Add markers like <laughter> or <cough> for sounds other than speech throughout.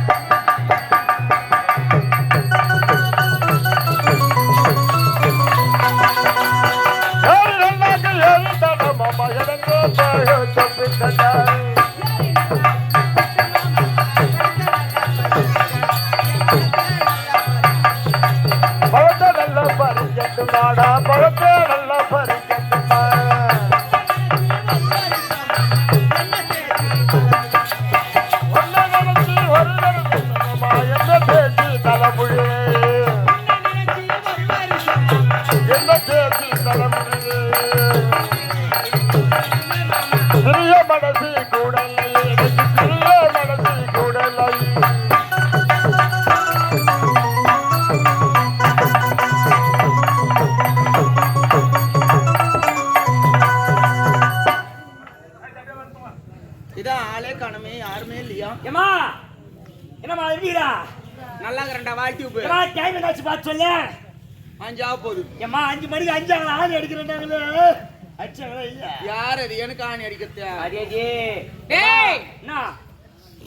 நாடா என்னாச்சு பார்த்து சொல்லு. அஞ்சாக போகுது ஏமா அஞ்சு மணிக்கு அஞ்சாங்களா ஆணி அடிக்கிறேன்டாங்களே அடிச்சாங்களா இல்ல. யார் அது? எனக்கு ஆணி அடிக்கிறது? அதே டேய் என்ன?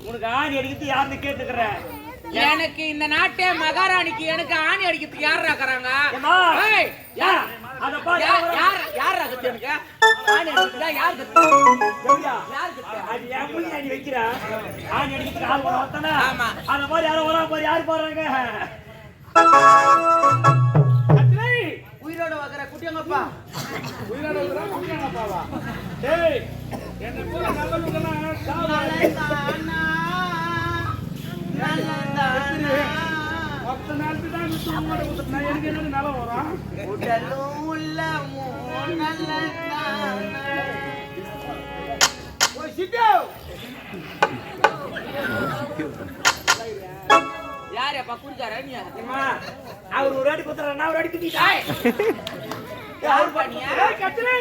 உனக்கு ஆணி அடிக்கிறது யாருன்னு கேட்டுக்கிறேன் எனக்கு இந்த நாட்டே மகாராணிக்கு எனக்கு ஆணி அடிக்கிறதுக்கு யார் ஏய், யார்? யார்? கத்து எனக்கு? ஆணி அடிக்கிறதா யார் அது என் அடி வைக்கிறா. ஆணி அடிக்கிறதுக்கு ஆள் வர ஆமா. அந்த மாதிரி யாரும் வரா மாதிரி யார் போறாங்க? உயிரோட வைக்கிற குட்டியங்கப்பா. டேய் என்ன போல நல்லதுன்னா தான் நான் எனக்கு என்ன வரும்? உடலும். ஓய், சிட்டு. யார் அப்பா குடிக்காரா நீ அம்மா அவர் ஒரு அடி குத்துறாரு நான் ஒரு அடி குத்திட்டா ஏய், யார் பண்ணியா ஏய் கத்திரி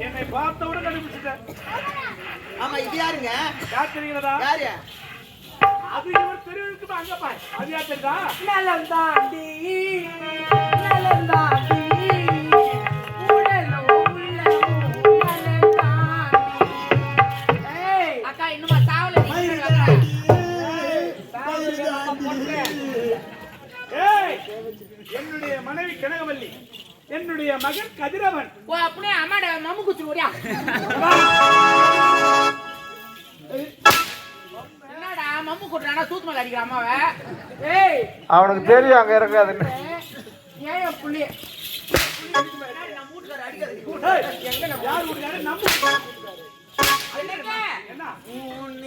என்னை பார்த்த உடனே கண்டுபிடிச்சிட்டேன். ஆமா இது யாருங்க? யார் தெரியுங்களா யாரு? அது இவர் தெருவுக்கு அங்க பாய் அது யார் தெரியுதா? நலந்தாண்டி நலந்தாண்டி. மனைவி கனகவல்லி என்னுடைய மகன் கதிரவன். ஓ அப்படியே அம்மாட மம்மு குச்சி ஓடியா. என்னடா மம்மு குட்டுறானா தூத்து மேல அடிக்கிற அம்மாவை? ஏய். அவனுக்கு தெரியும் அங்க இருக்காதுன்னு. ஏன் புள்ளி. நம்ம வீட்டுக்காரர் அடிக்காது எங்க நம்ம யார் வீட்டுக்காரு நம்ம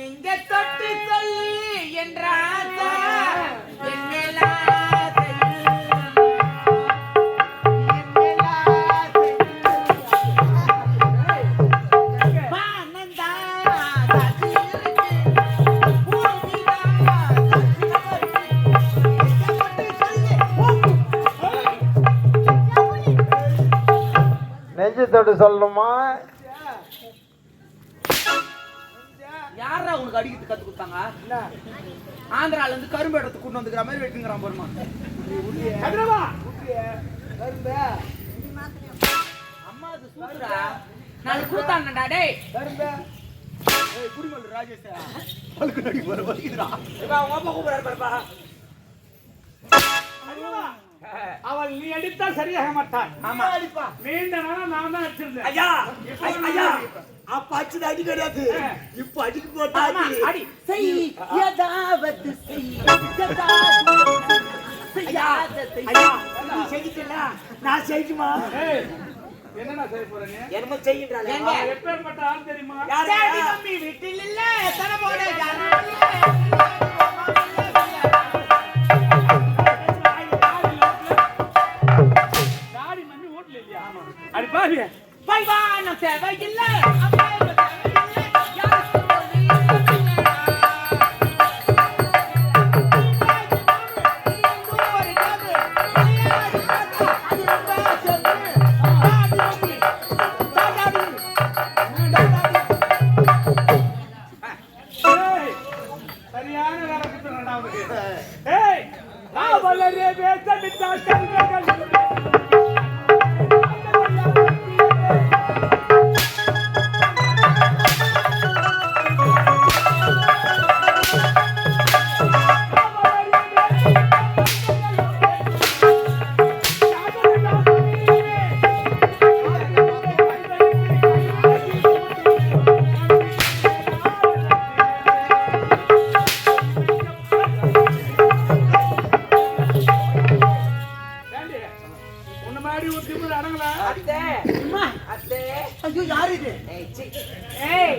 என்ன தொட்டு சொல்லி என்றாதா சொல்லணுமா? யாரா உனக்கு அடிக்கிறது கத்து கொடுத்தாங்க? ஆந்திரால இருந்து கரும்பு இடத்துக்கு கொண்டு வந்துக்கிற மாதிரி வெட்டுங்கிறான் போருமா. அம்மா அது சூத்துறா நாளைக்கு கூத்தாங்கடா டேய். குடிமல் ராஜேஷ். பழுக்கு நடி வர வலிக்குதுடா இவன் உங்க அப்பா கூப்பிடுறாரு பாருப்பா. நீ அடித்தால் சரியாக மாட்டாள் ஆமா. அடிப்பா. நீண்ட நாளா நான் தான் அடிச்சிருந்தேன். ஐயா ஐயா அப்ப அடிச்சது அடி கிடையாது. இப்ப அடிக்கு போட்டா அடி. செய் ஏதாவது செய். ஐயா நீ நான் செய்யுமா என்னடா செய்ய போற நீ? என்னமோ செய்யின்றாளே ஏங்க? எப்பேற்பட்ட ஆள் தெரியுமா? யாரு? வீட்டில் இல்ல தரமோட யாரும் பாவி பைவான தேவை உன்ன மாதிரி ஒரு திமிரு அடங்கல? அத்தை. அம்மா. அத்தை. ஐயோ யார் இது? ஏய்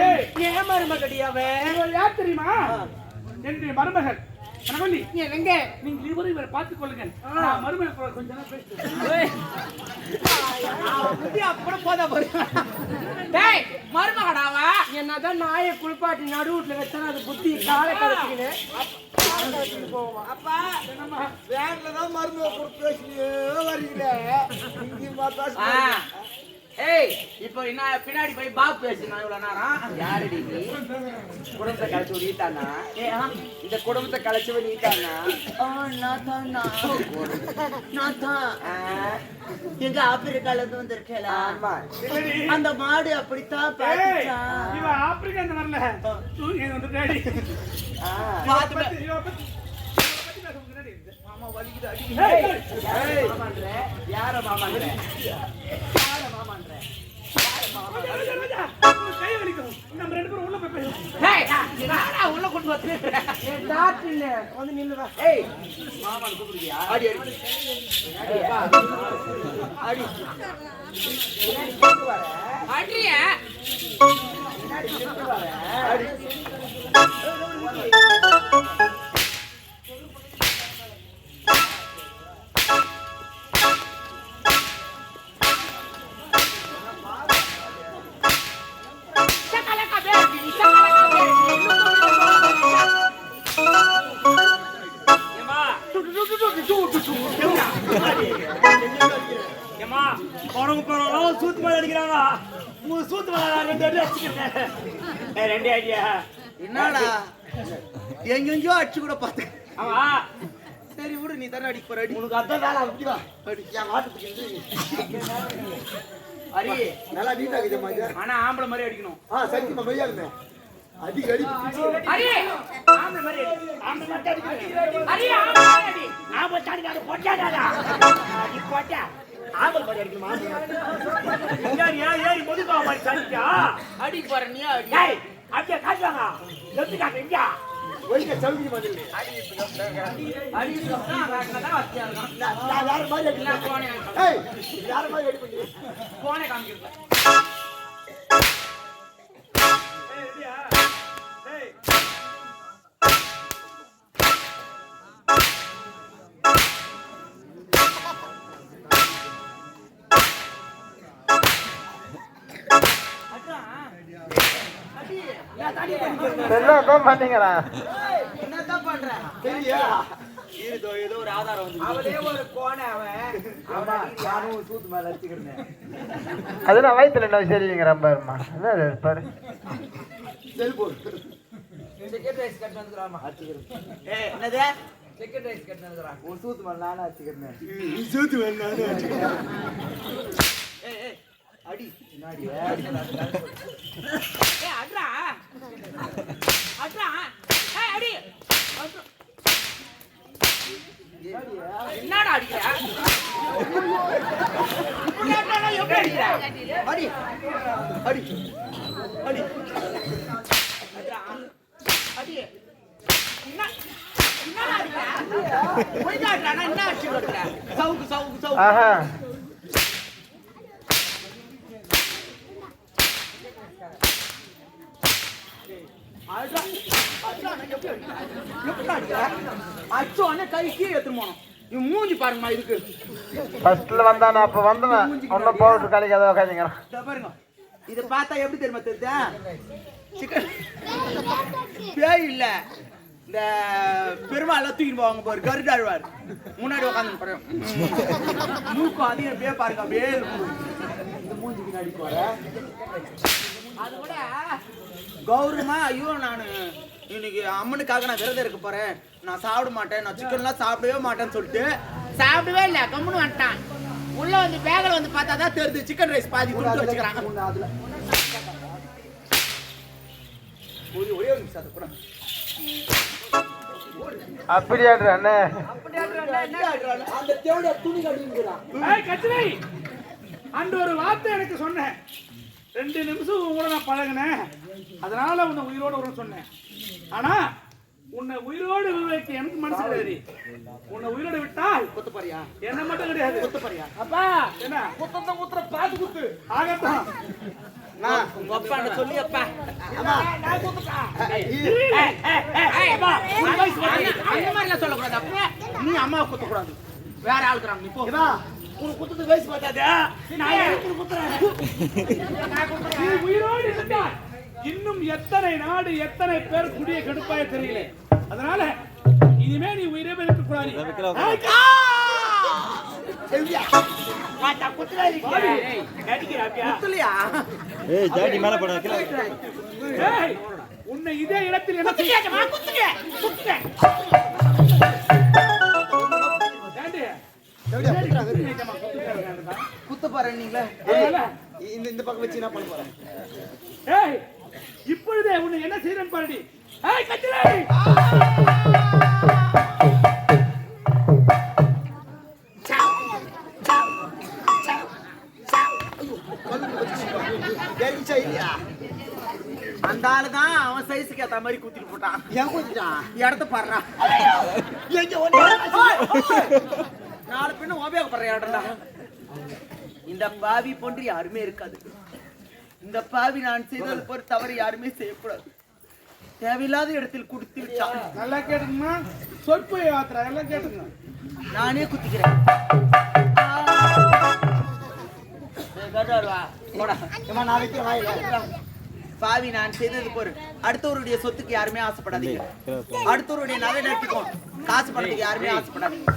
ஏய் ஏன் மருமகடி அவன்? யார் தெரியுமா? என்னுடைய மருமகன் எங்க நீங்க இருவரும் இவரை பார்த்துக் மருமகள் கூட கொஞ்ச நேரம் புத்தி அப்புறம் போதா டேய் மருமகடாவா என்னதான் நாயை குளிப்பாட்டி நடுவுட்ல வச்சா அது புத்தி காலை தான் மருந்து பேசினே வரீங்களே ஏய் இப்போ என்ன பின்னாடி போய் பாப் பேசுனா இவ்வளவு நேரம்? யாரடி நீ? குடும்பத்தை கழிச்சு நீட்டானா இந்த குடும்பத்தை கழிச்சு நீட்டானா எங்க ஆப்பிரிக்கால இருந்து வந்திருக்கலாம் ஆமா. அந்த மாடு அப்படித்தான் ஆப்பிரிக்கா இந்த வரல தூங்கி வந்து டேடி. பாத்து நம்ம ரெண்டு பேரும் உள்ள போய் பேசுவோம் உள்ள கொண்டு வந்து வந்து நில்லுவா ஏய் கூப்பிடுறியா அடி அடி அடி அடி அதான் வேலை என் அரி நல்லா நீட்டா இருக்குது மாதிரி ஆனா ஆம்பளை மாதிரி அடிக்கணும். ஆ சரி மையா இருந்தேன் அடிக்க அடி. அரி ஆம்பளை மாதிரி அடி. ஆம்பளை மாதிரி அரி ஆம்பளை மாதிரி அடி. ஆமா தாடி நாடு போட்டாடா நீ போட்டா. ஆம்பல் மாதிரி அடிக்கணுமா? ஏறி ஏறி முதுகா மாதிரி நீ அடி. டேய் அப்படியே காட்டுவாங்க எப்படி காட்டு வச்சியா இருக்கும் நான் வேற மாதிரி பண்ணி போனே காமிக்கிறேன். என்னதான் பண்ணீங்களா என்னதான் பண்ற சரியா ஏதோ ஏதோ ஒரு ஆதாரம் வந்து அவளே ஒரு கோணை அவன் ஆமா நானும் சூத்து மேல அடிச்சுக்கிறேன் அது நான் வயித்துல என்ன சரிங்கிற பாருமா என்ன பாரு செல்போன் செகண்ட் ரைஸ் கட் வந்துறாமா ஏ என்னது செகண்ட் ரைஸ் கட் வந்துறா ஒரு சூத்து மேல நானும் அடிச்சுக்கிறேன் ஏய் ஏய் அடி ஏய் அட்ரா அட்ரா ஏய் அடி அட்ரா. என்னடா அடிக்கிற எப்படி அடிக்கிற அடி. அடி. அடி. அடி? என்ன சவுக்கு சவுக்கு சவுக்கு. ஆஹா. அடிச்சோடனே கை கீழே எடுத்துட்டு போனோம். இவன் மூஞ்சி பாருங்கம்மா இருக்கு. ஃபர்ஸ்ட்ல வந்தானே அப்ப வந்தவன். ஒன்னும் பவுடர் கலைக்காத உட்காந்துங்கிறான் பாருங்க. இத பார்த்தா எப்படி தெரியுமா தெரியுதா? சிக்கன் பேய் இல்ல. இந்த பெருமாள் தூக்கிட்டு போவாங்க பாரு கருடாழ்வார் முன்னாடி உட்காந்து பாரு. மூக்கு அதிகம் அப்படியே பாருங்க அப்படியே. இந்த மூஞ்சி பின்னாடி போற. அது கூட கௌரவமா ஐயோ நான் இன்னைக்கு அம்மனுக்காக நான் விரதம் இருக்க போறேன். நான் சாப்பிட மாட்டேன். நான் சிக்கன்லாம் சாப்பிடவே மாட்டேன்னு சொல்லிட்டு சாப்பிடவே இல்லை கம்முன்னு வந்துட்டான். உள்ள வந்து பேக்கில் வந்து பார்த்தா தான் தெரியுது சிக்கன் ரைஸ் பாதி கொடுத்து வச்சுக்கிறாங்க. அதுல. ஒரே ஒரே ஒரு நிமிஷம் அதை கூட. அப்படியாடுற அண்ணே? அந்த துணி கட்டிங்கிறான் அன்று ஒரு வார்த்தை எனக்கு சொன்னேன். ரெண்டு நிமிஷம் கூட நான் பழகினேன். அதனால உன்னை உயிரோட வரும்னு சொன்னேன். ஆனா உன்னை உயிரோடு விவேக்கு எனக்கு மனசு கிடையாது. உன்னை உயிரோடு விட்டால் குத்து பாரியா என்ன மட்டும் கிடையாது. குத்து பாரியா அப்பா! என்ன? குத்தம் தான் குத்துற பாத்து குத்து. ஆகட்டும். நான் உங்க அப்பாட்ட சொல்லி அப்பா. அம்மா நான் குத்துட்டா அந்த மாதிரிலாம் சொல்லக்கூடாது. அப்ப நீ அம்மா குத்த கூடாது வேற ஆளுக்குறாங்க நீ போ. உனக்கு குத்துறது வயசு பார்த்தாது? நான் எனக்கு குத்துறேன்? நீ உயிரோடு இருந்தால் இன்னும் எத்தனை நாடு எத்தனை பேர் குடிய கடுப்பாய தெரியல. அதனால இனிமே நீ உயிரே இருக்க கூடாது. உன்னை இதே இடத்தில் என்ன? குத்த பாரு நீங்களே. அதனால, இந்த இந்த பக்கம் வச்சு என்ன பண்ண போறேன் ஏய், இப்பொழுதே உன்னை என்ன செய்யறேன் பாருடி? ஏய் அந்த ஆளு தான் அவன் சைஸுக்கு ஏத்த மாதிரி குத்திட்டு போட்டான். ஏன் குத்திட்டான்? இடத்த பாடுறான் நாலு பின்ன உபயோகப்படுற இடம்டா. இந்த பாவி போன்று யாருமே இருக்காது. இந்த பாவி நான் செய்தது போற தவறு யாருமே செய்யக்கூடாது. தேவையில்லாத இடத்தில் குடுத்து விட்டான் நல்லா கேட்டுக்கமா சொற்ப யாத்திரா எல்லாம் கேட்டுங்க. நானே குத்திக்கிறேன். பாவி நான் செய்தது போரு அடுத்தவருடைய சொத்துக்கு யாருமே ஆசைப்படாதீங்க. அடுத்தவருடைய நகை நட்டுக்கும் காசு பணத்துக்கு யாருமே ஆசைப்படாதீங்க.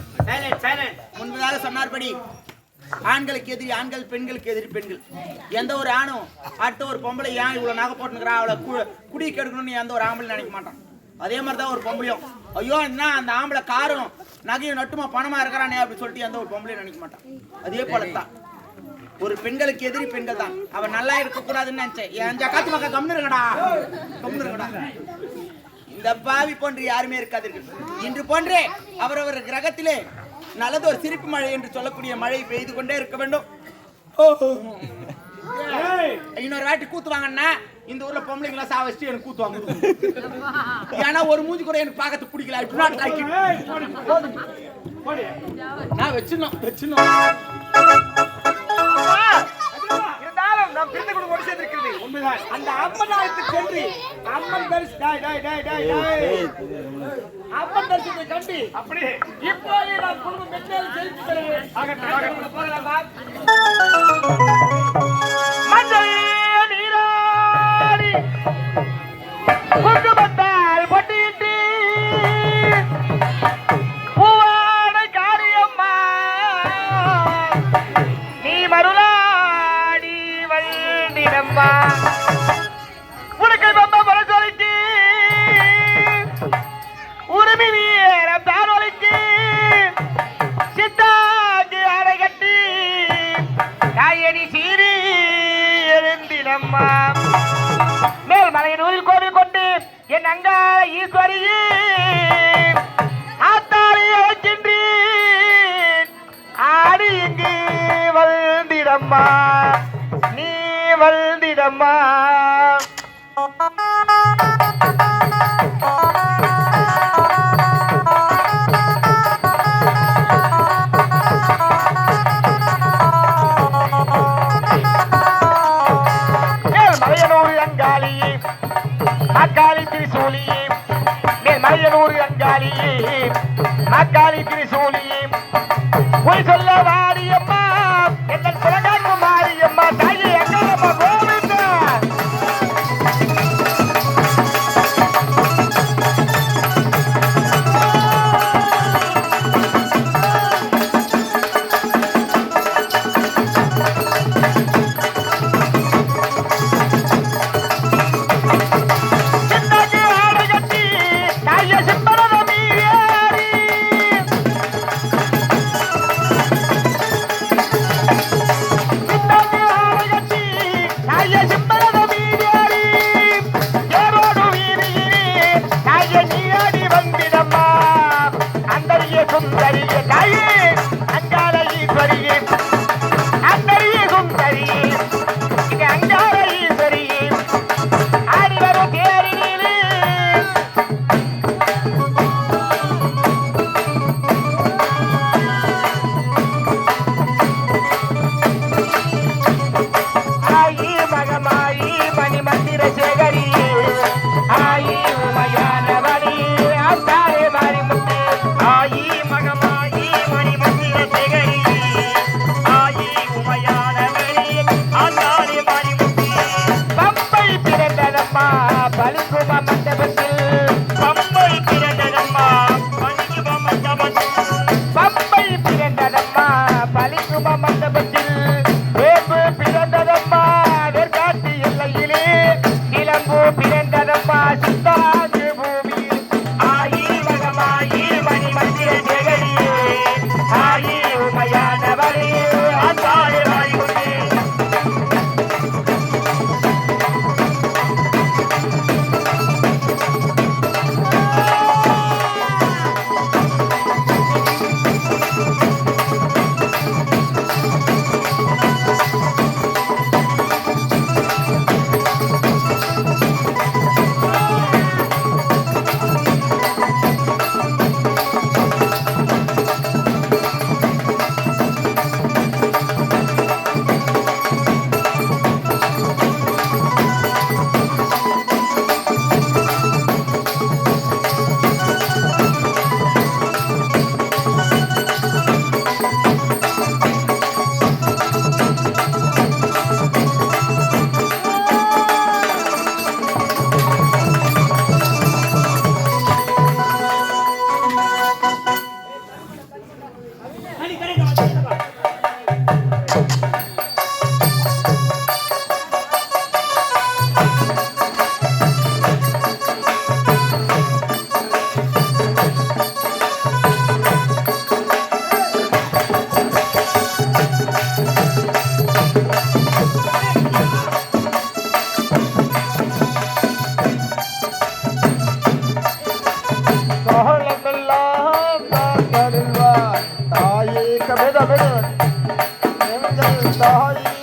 முன்பதாக சொன்னார்படி ஆண்களுக்கு எதிரி ஆண்கள் பெண்களுக்கு எதிரி பெண்கள். எந்த ஒரு ஆணும் அடுத்த ஒரு பொம்பளை ஏன் இவ்வளவு நகை போட்டுக்கிறா அவளை குடி கெடுக்கணும்னு எந்த ஒரு ஆம்பளை நினைக்க மாட்டான். அதே மாதிரி தான் ஒரு பொம்பளையும். ஐயோ என்ன அந்த ஆம்பளை காரும் நகையும் நட்டுமா பணமா இருக்கிறானே அப்படின்னு சொல்லிட்டு எந்த ஒரு பொம்பளையும் நினைக்க மாட்டான். அதே போல தான் ஒரு பெண்களுக்கு எதிரி பெண்கள் தான். அவன் நல்லா இருக்க கூடாதுன்னு நினைச்சேன் என் ஜக்காத்து மக்கள் கம்னு இருக்கடா. கம்னு இருக்கடா. இந்த பாவி போன்று யாருமே இருக்காது. இன்று போன்றே அவரவர் கிரகத்திலே நல்லது ஒரு சிரிப்பு மழை என்று சொல்லக்கூடிய மழை பெய்து கொண்டே இருக்க வேண்டும். இன்னொரு வாட்டி கூத்துவாங்கன்னா இந்த ஊர்ல பொம்பளைங்களா சா வச்சுட்டு எனக்கு கூத்துவாங்க <laughs> ஏன்னா ஒரு மூஞ்சி கூட எனக்கு பார்க்கறது பிடிக்கல. போடி போடி நான் வச்சிடணும் வச்சிடணும். உண்மைதான் அந்த அம்மனாயத்துக்கு சென்று அம்மன் தரிசி டாய் டாய் டாய் டாய் டாய். அம்மன் தரிசனத்தை கண்டு அப்படி இப்போதே நாம் குடும்பம் மென்மேலும் செலுத்தி தருவேன் போகலாமா மஞ்சள் நீராடி என் அங்காள ஈஸ்வரியே ஆத்தாளி அழைக்கின்றேன் ஆடி இங்கு வந்திடம்மா நீ வந்திடம்மா தாயே கபேத பேத தாயே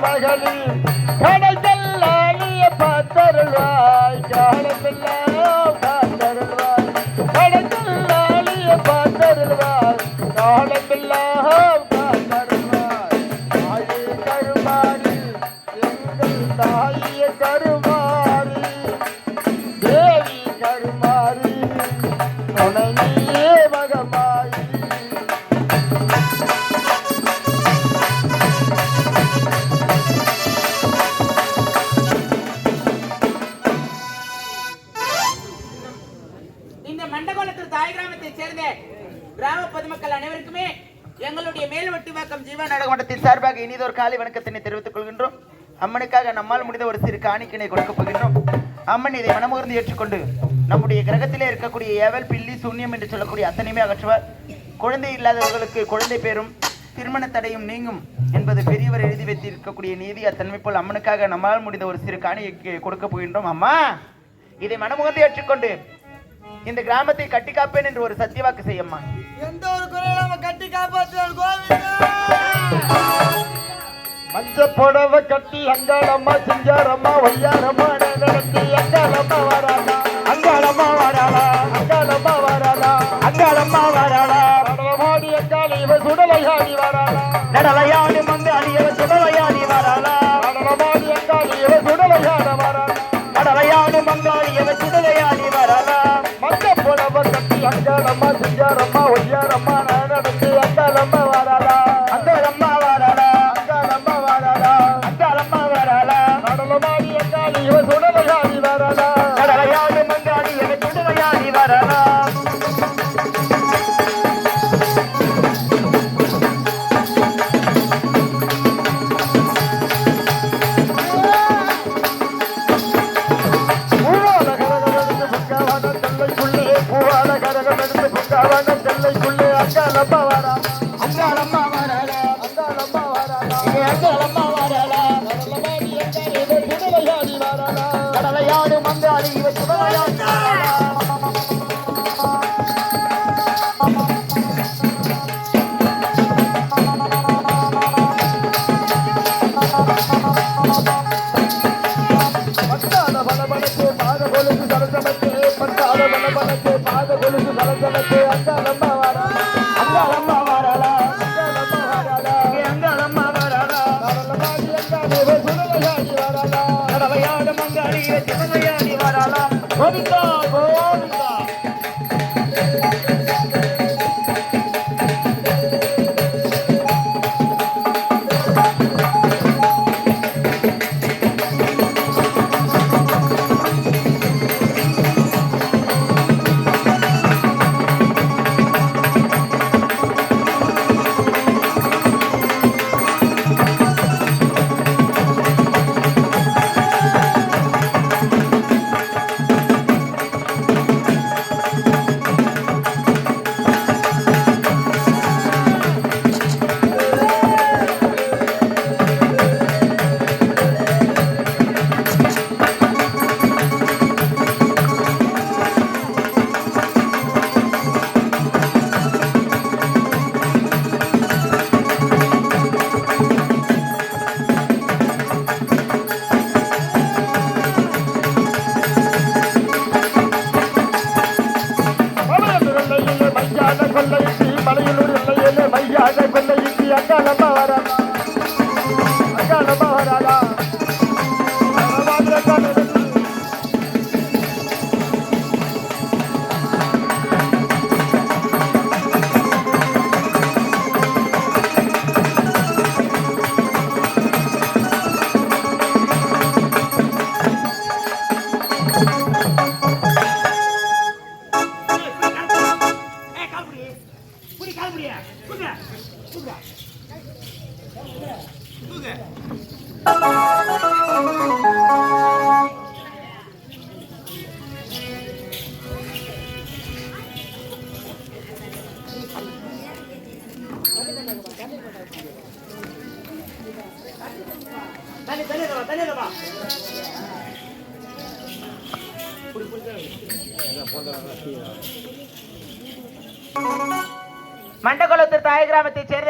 மகளிர் தலைமகளில் வணக்கத்தினை தெரிவித்துக் கொள்கின்றோம். அம்மனுக்காக நம்மால் முடிந்த ஒரு சிறு காணிக்கினை கொடுக்கப் போகின்றோம். அம்மன் இதை மனமுகர்ந்து ஏற்றுக்கொண்டு நம்முடைய கிரகத்திலே இருக்கக்கூடிய ஏவல் பில்லி சூன்யம் என்று சொல்லக்கூடிய அத்தனையுமே அகற்றுவார். குழந்தை இல்லாதவர்களுக்கு குழந்தை பேரும் திருமண தடையும் நீங்கும் என்பது பெரியவர் எழுதி வைத்திருக்கக்கூடிய நீதி அத்தன்மை போல் அம்மனுக்காக நம்மால் முடிந்த ஒரு சிறு காணியை கொடுக்க போகின்றோம். அம்மா இதை மனமுகர்ந்து ஏற்றுக்கொண்டு இந்த கிராமத்தை கட்டி காப்பேன் என்று ஒரு சத்தியவாக்கு செய்யம்மா. எந்த ஒரு குறையில கட்டி காப்பாற்றுவார் கோவிந்தா! மஞ்ச புடவை கட்டி அங்காளம்மா சிங்காரம்மா ஒய்யாரம்மா நடத்தி அங்காளம்மா வராளா. அங்காளம்மா வராளா. அங்காளம்மா வராளா. அங்காளம்மா வராளா. நடமாடி அங்காளி இவ சுடலையாடி வராளா. நடலையாடு மங்காளி அவ சுடலையாடி Thank you.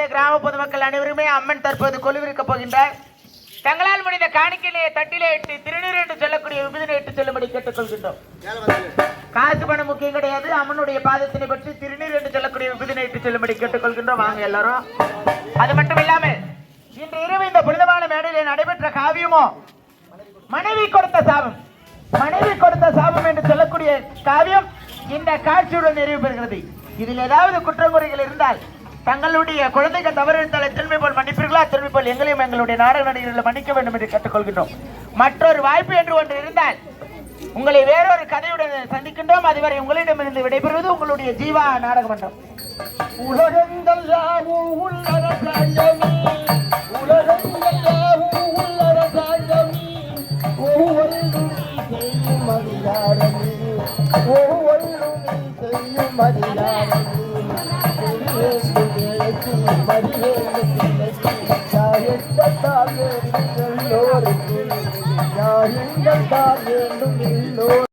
கிராமத்தைச் கிராம பொதுமக்கள் அனைவருமே அம்மன் தற்போது கொலுவிருக்க போகின்றார். தங்களால் முடிந்த காணிக்கையிலே தட்டிலே இட்டு திருநீர் என்று சொல்லக்கூடிய விபதினை இட்டு செல்லும்படி கேட்டுக்கொள்கின்றோம். காசு பணம் முக்கியம் கிடையாது. அம்மனுடைய பாதத்தினை பற்றி திருநீர் என்று சொல்லக்கூடிய விபதினை இட்டு செல்லும்படி கேட்டுக்கொள்கின்றோம். வாங்க எல்லாரும். அது மட்டும் இல்லாமல் இன்று இரவு இந்த புனிதமான மேடையிலே நடைபெற்ற காவியமோ மனைவி கொடுத்த சாபம் மனைவி கொடுத்த சாபம் என்று சொல்லக்கூடிய காவியம் இந்த காட்சியுடன் நிறைவு பெறுகிறது. இதில் ஏதாவது குற்றங்குறைகள் இருந்தால் தங்களுடைய குழந்தைகள் தவறு திரும்பி போல் மன்னிப்பீர்களா? திரும்பி போல் எங்களையும் எங்களுடைய நாடக நடிகர்களை மன்னிக்க வேண்டும் என்று கேட்டுக்கொள்கின்றோம். மற்றொரு வாய்ப்பு என்று ஒன்று இருந்தால் உங்களை வேறொரு கதையுடன் சந்திக்கின்றோம். அதுவரை உங்களிடமிருந்து விடைபெறுவது உங்களுடைய ஜீவா நாடக மன்றம் உலகங்கள் யாவும் உலகங்கள் ஒவ்வொன்றும் செய்யும் அதிகாரமே. ஒவ்வொன்றும் செய்யும் அதிகாரமே. வேண்டும் எல்லோருக்கும் நியாயங்கள் தான் வேண்டும் எல்லோருக்கும்